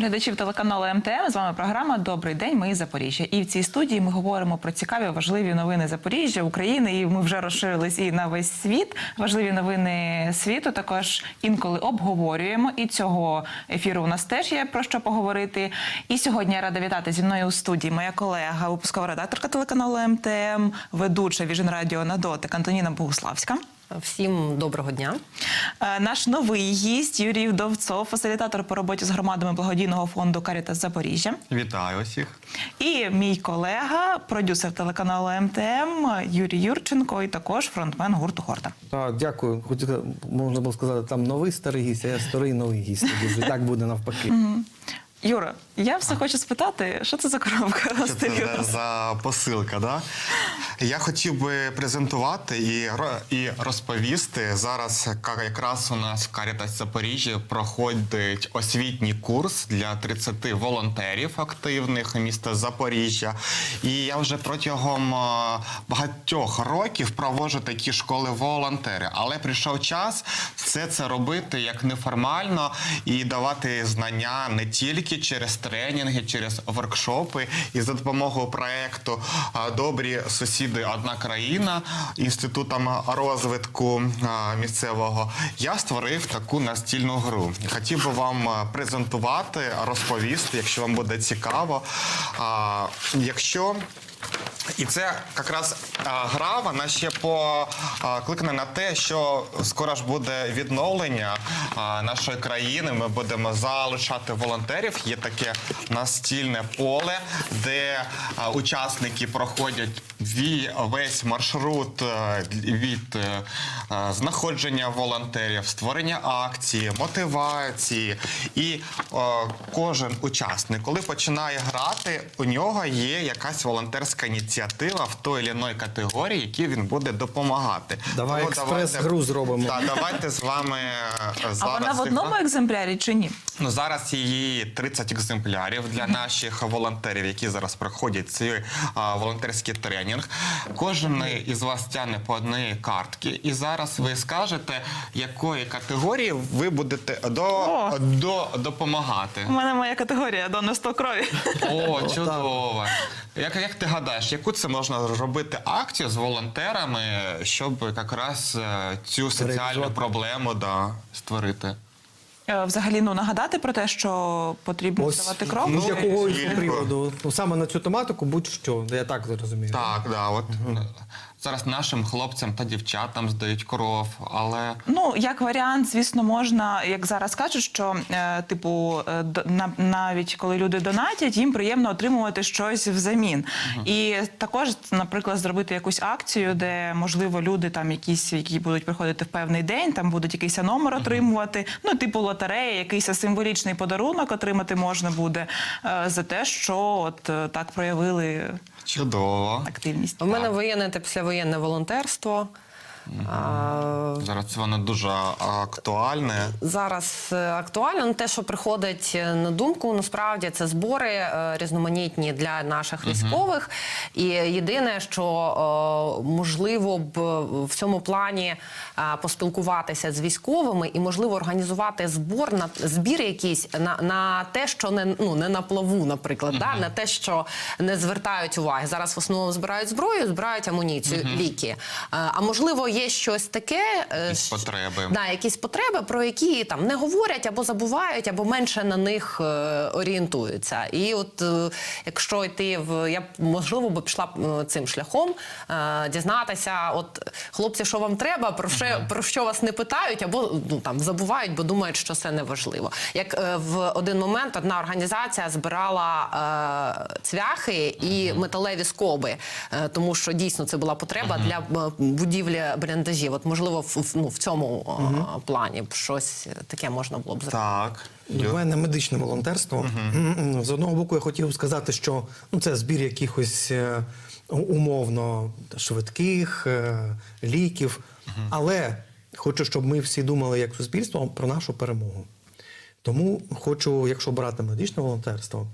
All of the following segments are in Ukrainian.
Глядачів телеканалу МТМ. З вами програма Добрий день. Ми Запоріжжя. І в цій студії ми говоримо про цікаві важливі новини Запоріжжя, України. І ми вже розширились і на весь світ. Важливі новини світу також інколи обговорюємо. І цього ефіру у нас теж є про що поговорити. І сьогодні я рада вітати зі мною у студії моя колега, випускова редакторка телеканалу МТМ, ведуча Віжен Радіо на дотик Антоніна Богуславська. Всім доброго дня. Е, Наш новий гість Юрій Вдовцов, фасилітатор по роботі з громадами благодійного фонду Карітас Запоріжжя. Вітаю усіх. І мій колега, продюсер телеканалу МТМ Юрій Юрченко, і також фронтмен гурту Хорта. Так, дякую. Хоч можна було сказати, там новий старий гість, а я старий новий гість. Так буде навпаки. Юра, я все хочу спитати, що це за коробка Що це за, посилка? Да? Я хотів би презентувати і, і розповісти. Зараз якраз у нас в Карітас Запоріжжя проходить освітній курс для 30 волонтерів активних міста Запоріжжя. І я вже протягом е, багатьох років проводжу такі школи волонтери. Але прийшов час все це робити як неформально і давати знання не тільки через тренінги, через воркшопи. І за допомогою проекту Добрі сусіди, одна країна інститутом розвитку місцевого я створив таку настільну гру. Хотів би вам презентувати, розповісти, якщо вам буде цікаво. А, І це якраз гра, вона ще покликана на те, що скоро ж буде відновлення нашої країни. Ми будемо залучати волонтерів. Є таке настільне поле, де учасники проходять весь маршрут е, від е, е, знаходження волонтерів, створення акції, мотивації. І е, кожен учасник, коли починає грати, у нього є якась волонтерська ініціатива в той чи іної категорії, які він буде допомагати. Давай експрес-гру зробимо. Так, давайте з вами А вона в одному екземплярі чи ні? Ну зараз її 30 екземплярів для наших волонтерів, які зараз проходять цей а, волонтерський тренінг. Кожен із вас тягне по одній картці, і зараз ви скажете, якої категорії ви будете до, до допомагати. У мене моя категорія донорство крові. О, чудово! Як, як ти гадаєш, яку це можна робити акцію з волонтерами, щоб якраз е, цю соціальну проблему да, створити? Е, Взагалі, ну нагадати про те, що потрібно Ось здавати кров. з якого приводу. Ну саме на цю тематику, будь-що, я так розумію. Так, да, от зараз нашим хлопцям та дівчатам здають кров, але Ну, як варіант, звісно, можна, як зараз кажуть, що е, типу, е, на- навіть коли люди донатять, їм приємно отримувати щось взамін. І також, наприклад, зробити якусь акцію, де можливо люди там якісь, які будуть приходити в певний день, там будуть якийсь номер отримувати. Ну, типу лотереї, якийсь символічний подарунок отримати можна буде е, за те, що от е, так проявили чудово. активність. У мене воєнне та післявоєнне волонтерство. А, Зараз воно дуже актуальне. Зараз е, актуально Ну, те, що приходить е, на думку, насправді це збори е, різноманітні для наших військових. І єдине, що можливо б в цьому плані поспілкуватися з військовими і можливо організувати збор на збір якийсь на, на те, що не ну не на плаву, наприклад, да? на те, що не звертають уваги. Зараз в основному збирають зброю, збирають амуніцію, ліки. А можливо, є щось таке, е, Якісь потреби. Да, якісь потреби, про які там не говорять або забувають, або менше на них е, орієнтуються. І от е, якщо йти в я можливо би пішла цим шляхом, дізнатися, от хлопці, що вам треба, про що про що вас не питають, або ну там забувають, бо думають, що це не важливо. Як в один момент одна організація збирала е, цвяхи і металеві скоби, е, тому що дійсно це була потреба для е, будівлі бліндажів. От можливо, в, в- ну, в цьому е, плані б щось таке можна було б зробити. Так. У мене медичне волонтерство. З одного боку, я хотів сказати, що ну, це збір якихось е, умовно швидких е, ліків. Але хочу, щоб ми всі думали як суспільство про нашу перемогу. Тому хочу, якщо брати медичне волонтерство,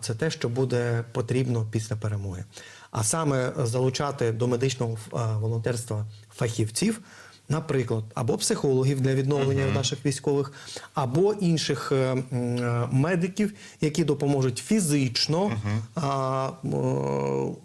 це те, що буде потрібно після перемоги. А саме залучати до медичного волонтерства фахівців, наприклад, або психологів для відновлення наших військових, або інших е, е, медиків, які допоможуть фізично. а, м,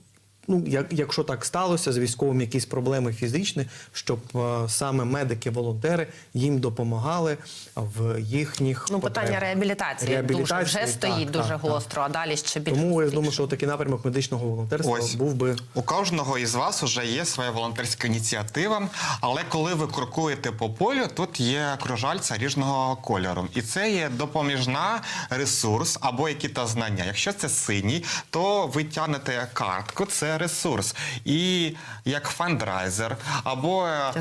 Ну, як, якщо так сталося, з військовим якісь проблеми фізичні, щоб е, саме медики-волонтери їм допомагали в їхніх Ну, питання потребах. реабілітації, дуже Реабілітації, вже стоїть так, дуже так, гостро, а далі ще більше. Тому я думаю, що такий напрямок медичного волонтерства Ось. був би У кожного із вас вже є своя волонтерська ініціатива, але коли ви крокуєте по полю, тут є кружальця ріжного кольору. І це є допоміжна ресурс або які-то знання. Якщо це синій, то ви тягнете картку, це ресурс. І як фандрайзер, або е,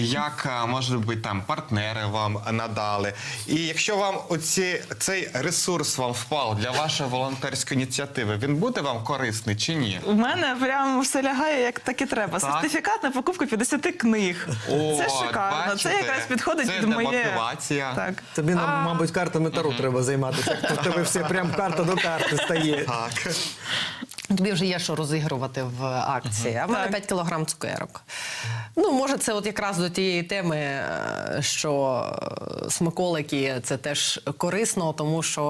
як е, може бути там партнери вам надали. І якщо вам оці, цей ресурс вам впав для вашої волонтерської ініціативи, він буде вам корисний чи ні? У мене прямо все лягає, як так і треба. Так. Сертифікат на покупку 50 книг. це шикарно. бачите? Це якраз підходить Це під моє мотивація. Так. тобі, нам, мабуть, картами Таро треба займатися. В тебе все прям карта до карти стає. Так. Тобі вже є що розігрувати в акції. А в мене Так. 5 кілограм цукерок. Ну, може, це от якраз до тієї теми, е, що смаколики це теж корисно, тому що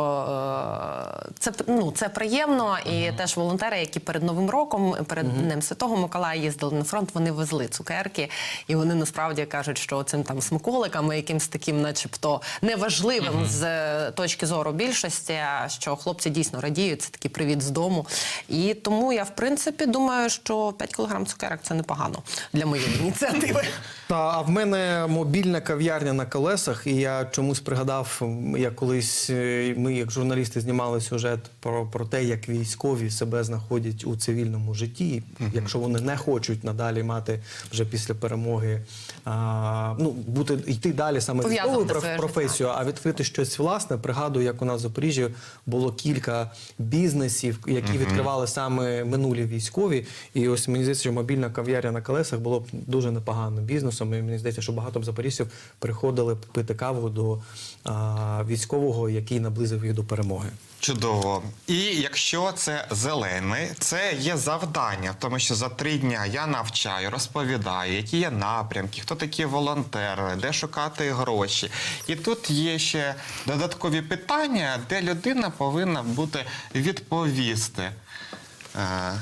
е, це, ну, це приємно. І теж волонтери, які перед Новим роком, перед Днем Святого Миколая їздили на фронт, вони везли цукерки, і вони насправді кажуть, що цим там смаколиками, якимсь таким, начебто, неважливим з е, точки зору більшості, що хлопці дійсно радіють, це такий привіт з дому. І тому я, в принципі, думаю, що 5 кілограм цукерок це непогано для моєї ініціативи. Та, а в мене мобільна кав'ярня на колесах, і я чомусь пригадав, я колись е, ми, як журналісти, знімали сюжет про, про те, як військові себе знаходять у цивільному житті, якщо вони не хочуть надалі мати вже після перемоги, а, ну бути йти далі саме проф- професію, а відкрити щось власне. Пригадую, як у нас в Запоріжжі було кілька бізнесів, які відкривали саме минулі військові. І ось мені здається, що мобільна кав'ярня на колесах було б дуже непоганим бізнесом. І мені здається, що багато б приходили пити каву до а, військового, який наблизив їх до перемоги. Чудово. І якщо це зелений, це є завдання, тому що за три дня я навчаю, розповідаю, які є напрямки, хто такі волонтери, де шукати гроші. І тут є ще додаткові питання, де людина повинна бути відповісти е,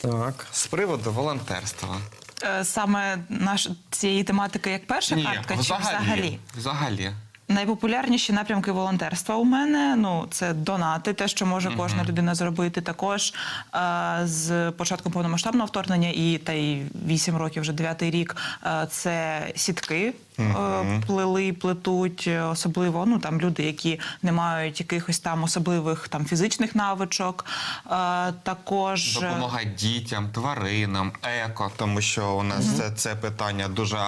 Так. з приводу волонтерства. Е, Саме наш цієї тематики як перша Ні, картка, чи взагалі. взагалі? Взагалі. Найпопулярніші напрямки волонтерства у мене ну це донати, те, що може кожна людина зробити. Також е, з початком повномасштабного вторгнення і та й 8 років, вже дев'ятий рік. Е, це сітки е, плели, плетуть, е, особливо ну там люди, які не мають якихось там особливих там фізичних навичок. Е, також е, Допомога дітям, тваринам, еко, тому що у нас це, це питання дуже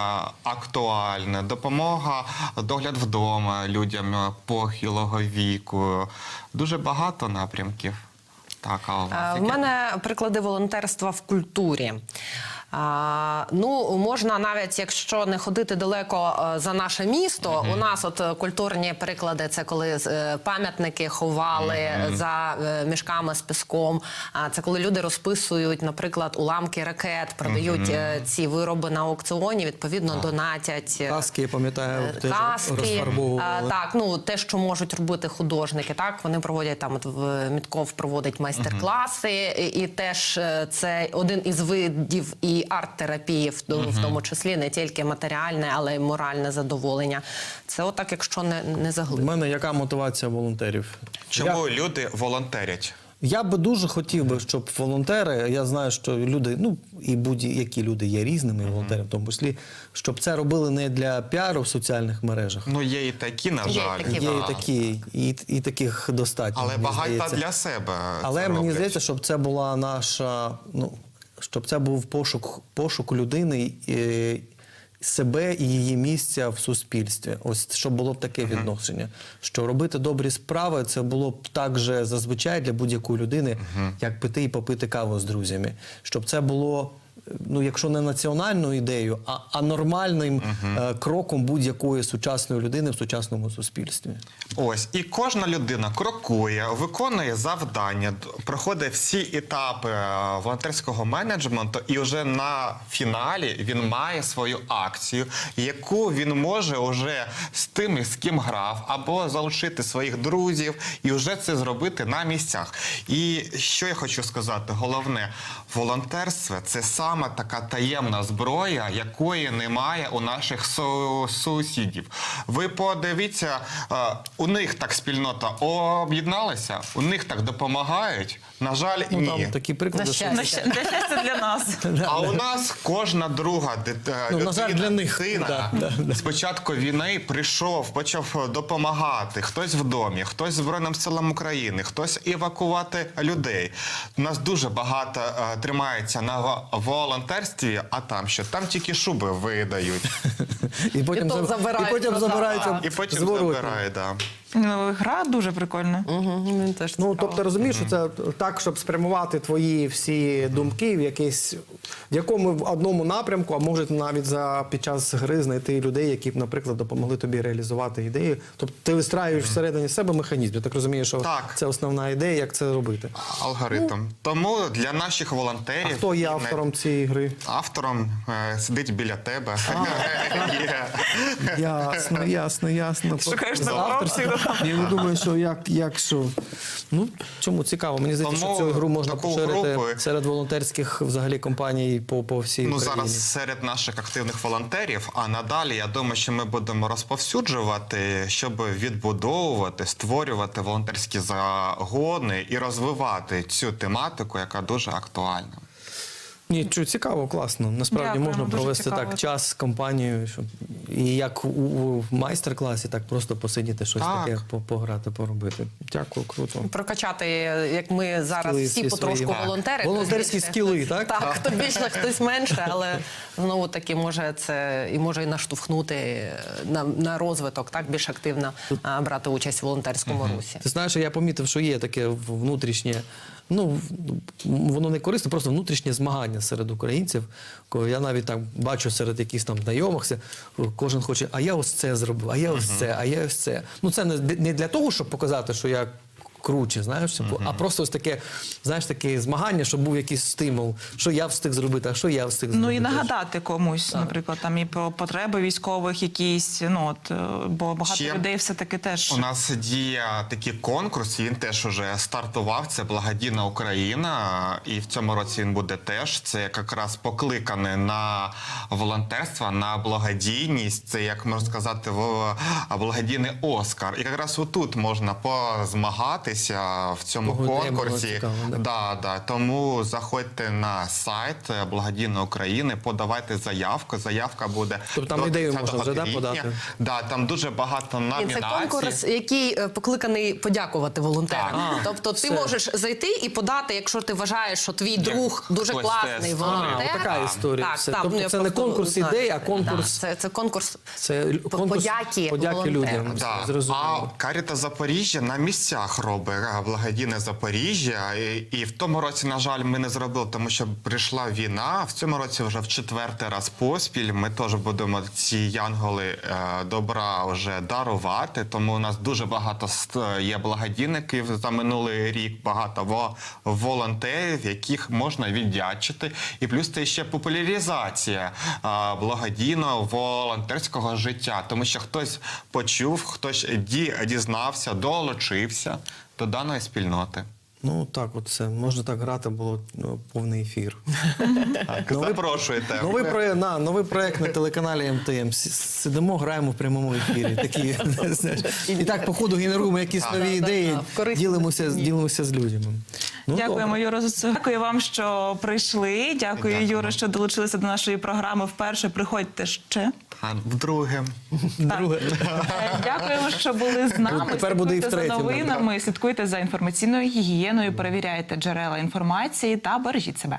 актуальне. Допомога, догляд вдома людям похилого віку. Дуже багато напрямків. Так, а у вас В мене приклади волонтерства в культурі. А, ну, можна навіть, якщо не ходити далеко е, за наше місто, у нас от е, культурні приклади це коли е, пам'ятники ховали за е, мішками з піском. А це коли люди розписують, наприклад, уламки ракет, продають е, ці вироби на аукціоні, відповідно, донатять. е, Каски, я пам'ятаю, Каски, а, так, ну те, що можуть робити художники, так вони проводять там. От в Мітков проводить майстер-класи, і, і теж це один із видів і арт-терапії, в, тому- в тому числі не тільки матеріальне, але й моральне задоволення. Це отак, якщо не, не У мене яка мотивація волонтерів? Чому люди волонтерять? Я би дуже хотів би, щоб волонтери, я знаю, що люди, ну і будь-які люди є різними волонтерами, в тому числі, щоб це робили не для піару в соціальних мережах. Ну, є і такі, на Є жаль. такі, Є і такі, і, і таких достатньо. Але багато для себе. Але це мені роблять. здається, щоб це була наша, ну щоб це був пошук, пошук людини. е, Себе і її місця в суспільстві, ось щоб було б таке відношення. Що робити добрі справи, це було б так же зазвичай для будь-якої людини, як пити і попити каву з друзями. Щоб це було ну, якщо не національну ідею, а, а нормальним е, кроком будь-якої сучасної людини в сучасному суспільстві. Ось і кожна людина крокує, виконує завдання, проходить всі етапи е, волонтерського менеджменту, і вже на фіналі він має свою акцію, яку він може вже з тими, з ким грав, або залучити своїх друзів і вже це зробити на місцях. І що я хочу сказати, головне, волонтерство це саме така таємна зброя, якої немає у наших су- сусідів. Ви подивіться, е, у них так спільнота об'єдналася, у них так допомагають. На жаль, Ну, ні. там такі приклади. На що- щастя. На ща- для щастя для нас. А у нас кожна друга дит- Ну, на жаль, для них. дитина Да, да, да. з початку війни прийшов, почав допомагати. Хтось в домі, хтось Збройним силам України, хтось евакувати людей. У нас дуже багато е, тримається на волонтерстві, а там що? Там тільки шуби видають. І потім, І то заб- забирають і потім назад. забираються І потім забирають. Да. Ну, гра дуже прикольна. Мені теж Ну, цікаво. тобто розумієш, що це так, щоб спрямувати твої всі думки в якийсь в якому в одному напрямку, а може навіть за під час гри знайти людей, які б, наприклад, допомогли тобі реалізувати ідею. Тобто ти вистраюєш всередині себе механізм. Я так розумію, що Так. це основна ідея, як це робити. Алгоритм. Тому для наших волонтерів А хто є автором цієї гри? Автором е, сидить біля тебе. Є. Ясно, ясно, ясно. Шукаєш на авторство. Я думаю, що як, як що. Ну, чому цікаво? Мені здається, Тому що цю гру можна таку поширити групу- серед волонтерських взагалі компаній по, по всій Ну Україні. зараз серед наших активних волонтерів. А надалі я думаю, що ми будемо розповсюджувати, щоб відбудовувати, створювати волонтерські загони і розвивати цю тематику, яка дуже актуальна. Ні, чу, цікаво, класно. Насправді Дякуємо, можна провести цікаво. так час з компанією, щоб і як у, у майстер-класі, так просто посидіти щось Так. таке, по- пограти, поробити. Дякую, круто. прокачати, як ми зараз Скіли всі всі потрошку свої. волонтери. Волонтерські хтось більше, скіли, так? Так, хто більше, хтось менше, але знову таки може це і може і наштовхнути на, на розвиток, так більш активно а, брати участь в волонтерському русі. Ти знаєш, я помітив, що є таке в- внутрішнє, ну воно не корисне, просто внутрішнє змагання серед українців. Коли Я навіть так бачу серед якихось там знайомих, кожен хоче, а я ось це зробив, а я ось це, а я ось це. Ну це не для того, щоб показати, що я. Круче, знаєш, типу, а просто ось таке, знаєш, таке змагання, щоб був якийсь стимул, що я встиг зробити, а що я встиг Ну і нагадати комусь, наприклад, там і про потреби військових якісь. Ну от е, бо багато Ще людей все таки теж У нас діє такий конкурс. Він теж уже стартував. Це благодійна Україна, і в цьому році він буде теж. Це якраз покликане на волонтерство, на благодійність. Це як можна сказати, в- благодійний Оскар. І якраз отут можна позмагатися в цьому Ого, конкурсі. цікава, да. Да, да. Тому заходьте на сайт е, Благодійної України, подавайте заявку. Заявка буде Тобто там ідею можна вже, да, подати? Да, там дуже багато І номінацій. це конкурс, який е, покликаний подякувати волонтерам. Так. А, тобто, ти все. можеш зайти і подати, якщо ти вважаєш, що твій друг дуже класний волонтер. А, така історія. Так, Все. так, Тобто ну, це не конкурс ідей, а конкурс- Да, це, це конкурс Це конкурс подяки подяки людям. Да. А Каріта Запоріжжя на місцях робить а, благодійне Запоріжжя. І, і в тому році, на жаль, ми не зробили, тому що прийшла війна. В цьому році вже в четвертий раз поспіль. Ми теж будемо ці янголи е, добра вже дарувати. Тому у нас дуже багато є благодійників за минулий рік, багато волонтерів, яких можна віддячити. І плюс це ще популяризація а, благодійного волонтерського життя, тому що хтось почув, хтось ді- дізнався, долучився до даної спільноти. Ну так, от це можна так грати, було ну, повний ефір. Новий- Запрошуйте. Новий проєкт, на, новий проєкт на телеканалі МТМ. Сидимо, граємо в прямому ефірі. Такі, знаєш, і так, по ходу генеруємо якісь нові да, ідеї, да, в користь ділимося, ділимося з людьми. Ну, Дякуємо, добре. Юро, за це. Дякую вам, що прийшли. Дякую, Дякую. Юро, що долучилися до нашої програми. Вперше приходьте ще. А вдруге. Друге. Е, Дякуємо, що були з нами. Тепер буде і Слідкуйте втретє, за новинами, слідкуйте за інформаційною гігієною, перевіряйте джерела інформації та бережіть себе.